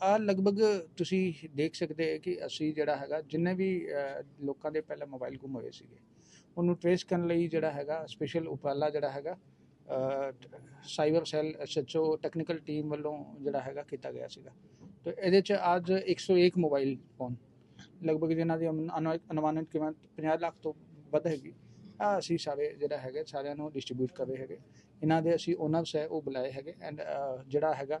ਆ ਲਗਭਗ ਤੁਸੀਂ ਦੇਖ ਸਕਦੇ ਹੋ ਕਿ ਅਸੀਂ ਜਿਹੜਾ ਹੈਗਾ, ਜਿੰਨੇ ਵੀ ਲੋਕਾਂ ਦੇ ਪਹਿਲਾਂ ਮੋਬਾਈਲ ਗੁੰਮ ਹੋਏ ਸੀਗੇ, ਉਹਨੂੰ ਟ੍ਰੇਸ ਕਰਨ ਲਈ ਜਿਹੜਾ ਹੈਗਾ ਸਪੈਸ਼ਲ ਉਪਰਾਲਾ ਜਿਹੜਾ ਹੈਗਾ cyber cell SHO technical team ਵੱਲੋਂ ਜਿਹੜਾ ਹੈਗਾ ਕੀਤਾ ਗਿਆ ਸੀਗਾ। ਤੇ ਇਹਦੇ ਚ ਅੱਜ 101 ਮੋਬਾਈਲ ਫੋਨ ਲਗਭਗ ਜਿਨ੍ਹਾਂ ਦੀ ਅਨੁ- ਅਨੁ- ਅਨੁਮਾਨਿਤ ਕੀਮਤ 50 ਲੱਖ ਤੋਂ ਵੱਧ ਹੈਗੀ। ਆ ਅਸੀਂ ਸਾਰੇ ਜਿਹੜਾ ਹੈਗਾ, ਸਾਰਿਆਂ ਨੂੰ ਡਿਸਟ੍ਰੀਬਿਊਟ ਕਰ ਰਹੇ ਹੈਗੇ। ਇਹਨਾਂ ਦੇ ਅਸੀਂ ਓਨਰਸ ਹੈ ਉਹ ਬੁਲਾਏ ਹੈਗੇ ਐਂਡ ਜਿਹੜਾ ਹੈਗਾ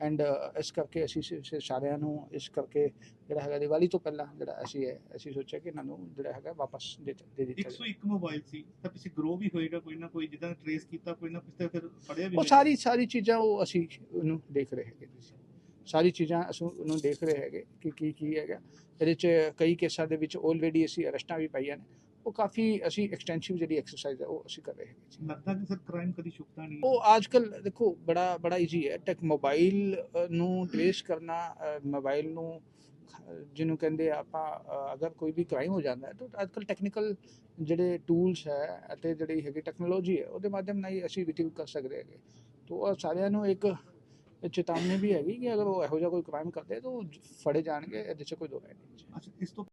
ਐਂਡ ਇਸ ਕਰਕੇ ਅਸੀਂ ਸਾਰਿਆਂ ਨੂੰ ਇਸ ਕਰਕੇ ਜਿਹੜਾ ਹੈਗਾ ਦੀਵਾਲੀ ਤੋਂ ਪਹਿਲਾਂ ਜਿਹੜਾ ਅਸੀਂ ਹੈ ਅਸੀਂ ਸੋਚਿਆ ਕਿ ਇਹਨਾਂ ਨੂੰ ਜਿਹੜਾ ਹੈਗਾ ਵਾਪਸ ਦੇ ਦੇ ਦਿੱਤਾ ਜਾਵੇ। 101 ਮੋਬਾਈਲ ਸੀ ਤਾਂ ਪਿੱਛੇ ਗਰੋ ਵੀ ਹੋਏਗਾ ਕੋਈ ਨਾ ਕੋਈ ਜਿੱਦਾਂ ਟ੍ਰੇਸ ਕੀਤਾ ਕੋਈ ਨਾ ਕਿਸੇ ਫਿਰ ਫੜਿਆ ਵੀ ਉਹ। ਸਾਰੀ ਸਾਰੀ ਚੀਜ਼ਾਂ ਉਹ ਅਸੀਂ ਉਹਨੂੰ ਦੇਖ ਰਹੇ ਹੈਗੇ ਜੀ ਸਾਰੀ ਚੀਜ਼ਾਂ ਅਸੀਂ ਉਹਨੂੰ ਦੇਖ ਰਹੇ ਹੈਗੇ ਕਿ ਕੀ ਕੀ ਹੈਗਾ। ਇਹਦੇ ਚ ਕਈ ਕੇਸਾਂ ਦੇ ਵਿੱਚ ਆਲਰੇਡੀ ਅਸੀਂ ਅਰੈਸਟਾਂ ਵੀ ਪਾਈਆਂ ਨੇ। ਉਹ ਕਾਫੀ ਅਸੀਂ ਐਕਸਟੈਂਸਿਵ ਜਿਹੜੀ ਐਕਸਰਸਾਈਜ਼ ਹੈ ਉਹ ਅਸੀਂ ਕਰ ਰਹੇ ਜੀ। ਲੱਗਦਾ ਕਿ ਸਰ ਕ੍ਰਾਈਮ ਕਦੀ ਛੁਪਦਾ ਨਹੀਂ? ਉਹ ਅੱਜਕੱਲ ਦੇਖੋ ਬੜਾ ਬੜਾ ਈਜ਼ੀ ਹੈ। ਟੈਕ ਮੋਬਾਈਲ ਅ, ਨੂੰ ਟ੍ਰੇਸ ਕਰਨਾ ਮੋਬਾਈਲ ਨੂੰ ਅ, ਜਿਹਨੂੰ ਕਹਿੰਦੇ ਆਪਾਂ ਅਗਰ ਕੋਈ ਵੀ ਕ੍ਰਾਈਮ ਹੋ ਜਾਂਦਾ ਹੈ ਤਾਂ ਅੱਜਕੱਲ ਟੈਕਨੀਕਲ ਜਿਹੜੇ ਟੂਲਸ ਹੈ ਅਤੇ ਜਿਹੜੀ ਹੈਗੀ ਟੈਕਨੋਲੋਜੀ ਹੈ ਉਹਦੇ ਮਾਧਿਅਮ ਨਾਲ ਹੀ ਅਸੀਂ ਰਿਟਿਵ ਕਰ ਸਕਦੇ ਹੈਗੇ। ਤੋਂ ਉਹ ਸਾਰਿਆਂ ਨੂੰ ਇੱਕ ਚੇਤਾਵਨੀ ਵੀ ਹੈਗੀ ਕਿ ਅਗਰ ਉਹ ਇਹੋ ਜਿਹਾ ਕੋਈ ਕ੍ਰਾਈਮ ਕਰਦੇ ਤਾਂ ਉਹ ਫੜੇ ਜਾਣਗੇ ਇਹਦੇ 'ਚ ਕੋਈ ਦੋ ਰਾਏ ਨਹੀਂ ਅੱਛਾ ਇਸ ਤੋਂ